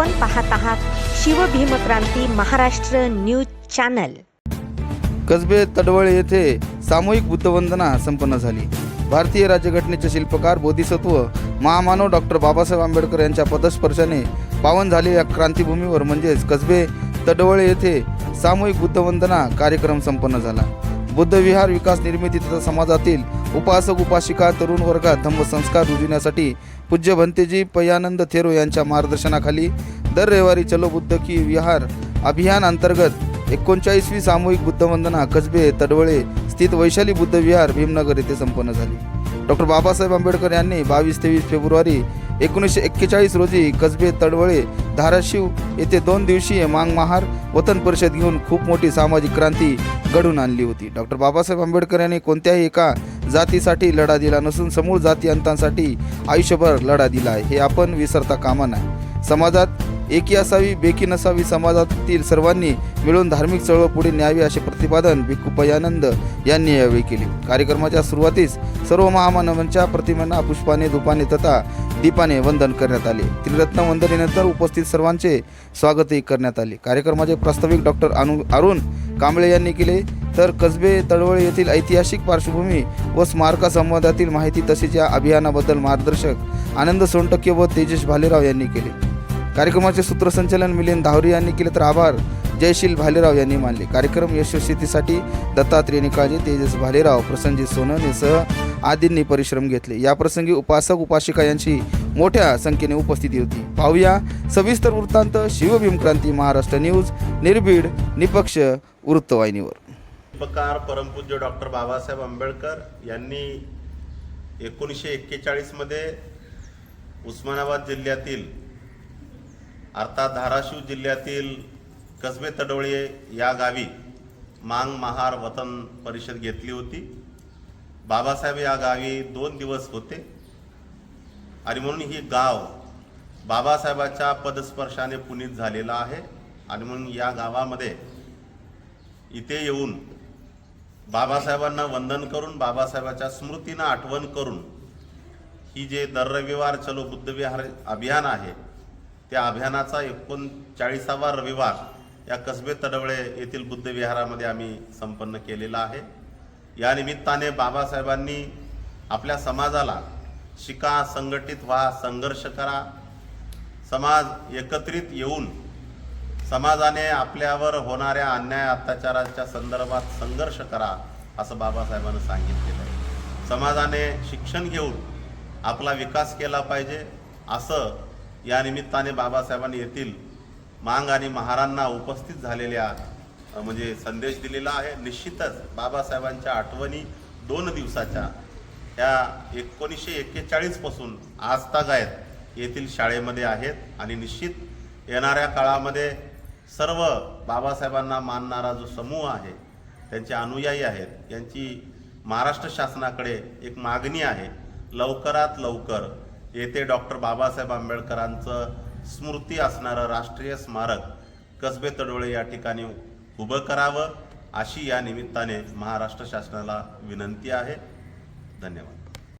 आपण पाहत आहात शिवभीमक्रांती महाराष्ट्र न्यूज चॅनल. कसबे तडवळे येथे सामूहिक बुद्धवंदना संपन्न झाली. भारतीय राज्यघटनेचे शिल्पकार बोधिसत्व महामानव डॉक्टर बाबासाहेब आंबेडकर यांच्या पदस्पर्शाने पावन झालेल्या क्रांतीभूमीवर म्हणजेच कसबे तडवळे येथे सामूहिक बुद्धवंदना कार्यक्रम संपन्न झाला. बुद्धविहार विकास निर्मिती तथा समाजातील उपासक उपासिका तरुण वर्गात धम्मसंस्कार रुजविण्यासाठी पूज्य भंतेजी पयानंद थेरो यांच्या मार्गदर्शनाखाली दर रविवारी चलो बुद्ध की विहार अभियान अंतर्गत एकोणचाळीसवी सामूहिक बुद्धवंदना कसबे तडवळे स्थित वैशाली बुद्ध विहार भीमनगर येथे संपन्न झाली. डॉक्टर बाबासाहेब आंबेडकर यांनी बावीस तेवीस फेब्रुवारी एकोणीसशे एक्केचाळीस रोजी कसबे तडवळे धाराशिव येथे दोन दिवसीय मांगमहार वतन परिषद घेऊन खूप मोठी सामाजिक क्रांती घडून आणली होती. डॉक्टर बाबासाहेब आंबेडकर यांनी कोणत्याही एका जातीसाठी लढा दिला नसून समूळ जाती अंतांसाठी आयुष्यभर लढा दिला आहे. हे आपण विसरता कामा नाही समाजात एकी असावी बेकी नसावी समाजातील सर्वांनी मिळून धार्मिक चळवळ पुढे न्यावी असे प्रतिपादन भिक्खू पयानंद यांनी यावेळी केले. कार्यक्रमाच्या सुरुवातीस सर्व महामानवांच्या प्रतिमांना पुष्पाने धुपाने तथा दीपाने वंदन करण्यात आले. त्रिरत्न वंदनेनंतर उपस्थित सर्वांचे स्वागतही करण्यात आले. कार्यक्रमाचे प्रास्ताविक डॉक्टर अनु अरुण कांबळे यांनी केले. तर कसबे तळवळे येथील ऐतिहासिक पार्श्वभूमी व स्मारकासंबंधातील माहिती तसेच या अभियानाबद्दल मार्गदर्शक आनंद सोनटक्के व तेजेश भालेराव यांनी केले. कार्यक्रमाचे सूत्रसंचालन मिलिंद धावरे यांनी केले तर आभार. जयशील भालेराव यांनी मानले. कार्यक्रम यशस्वीतीसाठी दत्तात्रेय निकाळजे तेजस भालेराव प्रसंजित सोनवणेसह आदींनी परिश्रम घेतले. या प्रसंगी उपासक उपासिका यांची मोठ्या संख्येने उपस्थिती होती. पाहूया सविस्तर वृत्तांत शिवभीमक्रांती महाराष्ट्र न्यूज निर्भीड निपक्ष वृत्तवाहिनीवर. शिल्पकार परमपूज्य डॉक्टर बाबासाहेब आंबेडकर यांनी एकोणीसशे एक्केचाळीसमध्ये उस्मानाबाद जिल्ह्यातील अर्थात धाराशिव जिल्ह्यातील कसबे तडवळे या गावी मांग महार वतन परिषद घेतली होती. बाबासाहेब या गावी दोन दिवस होते. आणि म्हणून ही गाव बाबासाहेबाच्या पदस्पर्शाने पुनीत झालेला आहे. आणि म्हणून या गावामध्ये इथे येऊन बाबासाहेबांना वंदन करून बाबासाहेबाच्या स्मृतींना आठवण करून ही जे दर रविवार चलो बुद्धविहार अभियान आहे त्या अभियानाचा एकोणचाळीसावा रविवार या कसबे तडवळे येथील बुद्ध विहारामध्ये आम्ही संपन्न केलेला आहे. या निमित्ताने बाबासाहेबांनी आपल्या समाजाला शिका संघटित व्हा संघर्ष करा. समाज एकत्रित येऊन समाजाने आपल्यावर होणाऱ्या अन्याय अत्याचाराच्या संदर्भात संघर्ष करा असं बाबासाहेबांनी सांगितलेलं आहे. समाजाने शिक्षण घेऊन आपला विकास केला पाहिजे असं या निमित्ताने बाबासाहेबांनी येथील मांग आणि महारांना उपस्थित झालेल्या म्हणजे संदेश दिलेला आहे. निश्चितच बाबासाहेबांच्या आठवणी दोन दिवसाच्या ह्या एकोणीसशे एक्केचाळीसपासून आजतागायत येथील शाळेमध्ये आहेत. आणि निश्चित येणाऱ्या काळामध्ये सर्व बाबासाहेबांना मानणारा जो समूह आहे त्यांचे अनुयायी आहेत यांची महाराष्ट्र शासनाकडे एक मागणी आहे लवकरात लवकर येथे डॉक्टर बाबासाहेब आंबेडकरांचं स्मृती असणारं राष्ट्रीय स्मारक कसबे तडोळे या ठिकाणी उभं करावं अशी या निमित्ताने महाराष्ट्र शासनाला विनंती आहे. धन्यवाद.